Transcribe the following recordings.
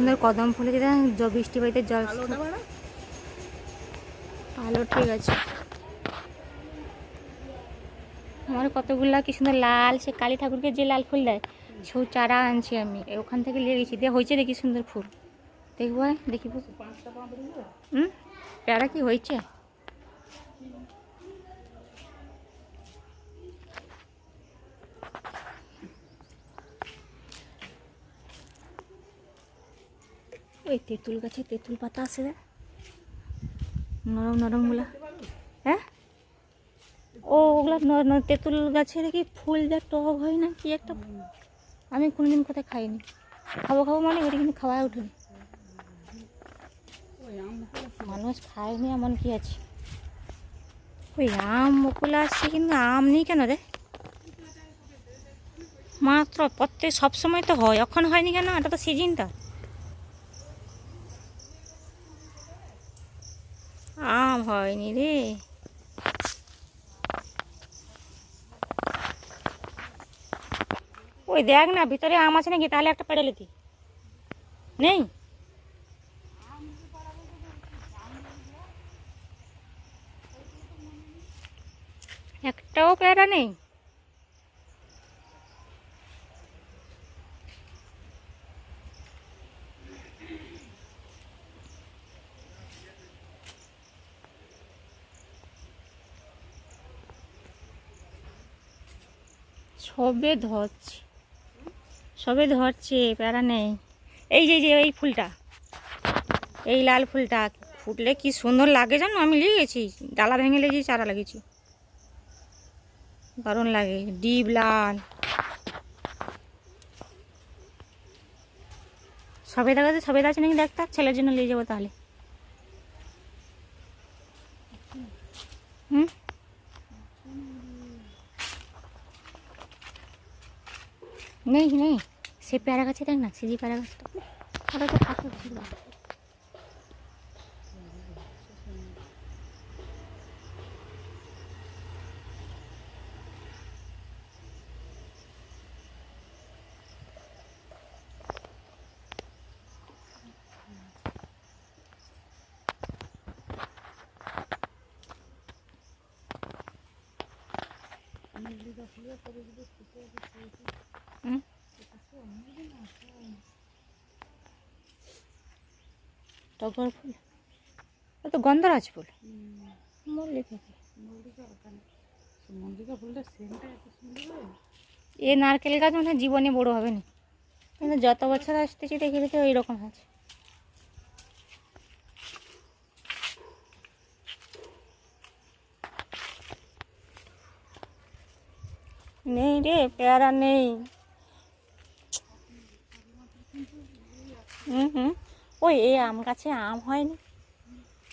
সুন্দর কদম ফুলে যেটা বৃষ্টি বাড়িতে জল ভালো ঠিক আছে। আমার কতগুলা কি সুন্দর লাল সে কালী ঠাকুরকে যে লাল ফুল দেয় সব চারা আনছি আমি। ওখান থেকে নিয়ে গেছি দিয়ে হয়েছে দেখি সুন্দর ফুল। দেখব দেখি হুম? পেয়ারা কি হয়েছে? ওই তেঁতুল গাছে তেঁতুল পাতা আছে রে নরম নরমগুলা হ্যাঁ? ও, ওগুলা ন- ন- তেঁতুল গাছে দেখি ফুল যা টক হয় না, কি একটা? আমি কোনোদিন কোথায় খাইনি। খাব খাব মানে ওটা কিন্তু খাওয়া ওঠেনি মানুষ খায়নি এমন কি আছে? ওই আম বকুল আসছে কিন্তু আম নেই কেন রে? মাত্র প্রত্যেক সবসময় তো হয়, এখন হয়নি কেন? এটা তো সিজনটা আম হয়নি রে। ওই দেখ না, ভিতরে আম আছে নাকি? তাহলে একটা পেড়ে লিতি। নেই? একটাও পেয়ারা নেই। সবে ধরছে। সবে ধরছে, প্যারা নেই। এই যে যে, এই ফুলটা। এই লাল ফুলটা। ফুটলে কি সুন্দর লাগে জানো? আমি গেছি ডালা ভেঙে লেগেছি, চারা লাগিয়েছি। দারুণ লাগে। ডিপ লাল। সবেদা গাছে সবে আছে নাকি? দেখতা ছেলের জন্য নিয়ে যাব তাহলে হুম নেই নেই। সে প্যারা গাছে দেখ না সিজি প্যারা গাছটা ওটা তো থাকে গন্ধরাজ ফুল এ নারকেল গাছ মনে জীবনে বড় হবে না। কিন্তু যত বছর আসতেছি দেখে দেখে ওই রকম আছে নেই রে, পেয়ারা নেই। হুম হুম। ওই, এই আম গাছে আম হয়নি?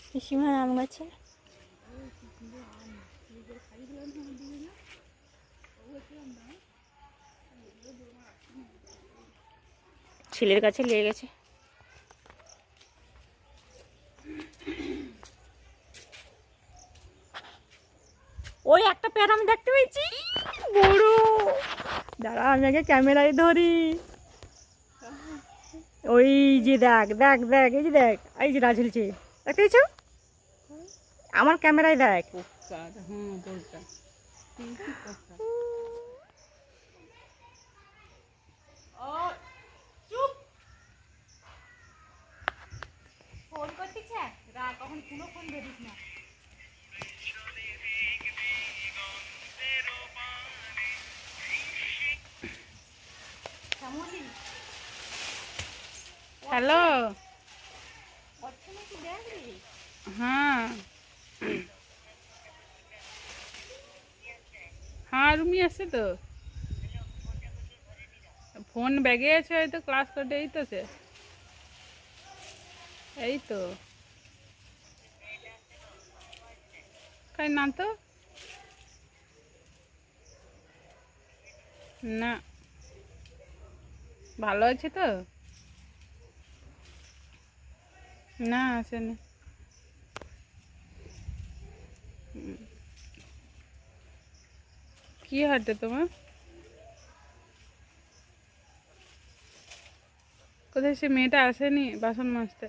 পিসিমার আম গাছে? ছেলের কাছে লেগে গেছে। ওই একটা পেয়ারা আমি দেখতে পেয়েছি। বড়। দাঁড়া, আমি আগে ক্যামেরায় ধরি। ওই যে দেখ দেখ দেখ, এই যে দেখ, এই যে রাঝুলছে দেখতে পেয়েছ? আমার ক্যামেরায় দেখ। কখন কোনো ফোন না। হ্যালো। হ্যাঁ। হ্যাঁ রুমি আছে তো? ফোন ব্যাগে আছে হয়তো ক্লাস করতে এই তো সে এই তো। কাই না তো? না। ভালো আছে তো? না আসেনি কি হাঁটে তোমার? কোথায় সে মেয়েটা আসেনি বাসন মাজতে?